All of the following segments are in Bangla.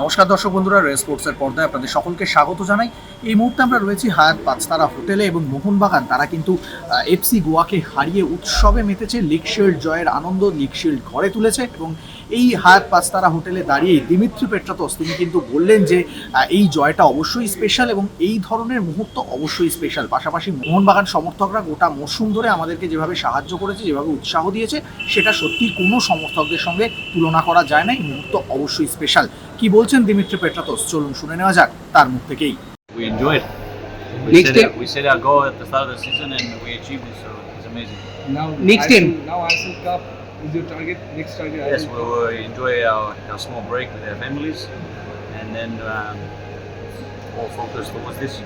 নমস্কার দর্শক বন্ধুরা রেস স্পোর্টসের পর্দায় আপনাদের সকলকে স্বাগত জানাই। এই মুহূর্তে আমরা রয়েছি হায়াত পাঁচতারা হোটেলে এবং মোহনবাগান। তারা কিন্তু এফসি গোয়াকে হারিয়ে উৎসবে মেতেছে। লিগ শিল্ড জয়ের আনন্দ লিগ শিল্ড ঘরে তুলেছে এবং এই হায়াত পাঁচতারা হোটেলে দাঁড়িয়ে দিমিত্রি পেট্রাতস তিনি কিন্তু বললেন যে এই জয়টা অবশ্যই স্পেশাল এবং এই ধরনের মুহূর্ত অবশ্যই স্পেশাল পাশাপাশি মোহনবাগান সমর্থকরা গোটা মরশুম ধরে আমাদেরকে যেভাবে সাহায্য করেছে যেভাবে উৎসাহ দিয়েছে সেটা সত্যি কোনো সমর্থকদের সঙ্গে তুলনা করা যায় না এই মুহূর্ত অবশ্যই স্পেশাল কি বলছেন দিমিত্রি পেট্রাতস চলুন শুনে নেওয়া যাক তার মুখ থেকেই we enjoyed. We Next set, we set our goal at the start of the season and we achieved it, so it's amazing. Now Next ISL. Now Cup is your target. Next target. Yes, ISL we will enjoy our, our small break with our families and then um, all focus towards this.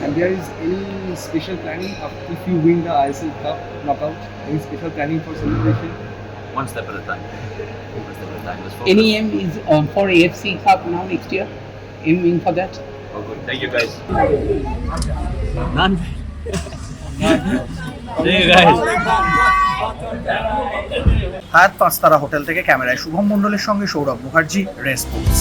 And there is any special planning of if you win the ISL Cup knockout? Any special planning for celebration? One step at a time. One step at a time. Let's focus. Any aim is um, for AFC Cup now next year? Aiming for that? Oh, good. Thank you guys. None. See you guys. হায়াত পাঁচতারা হোটেল থেকে ক্যামেরায় শুভম মন্ডলের সঙ্গে সৌরভ মুখার্জি রেসপন্স।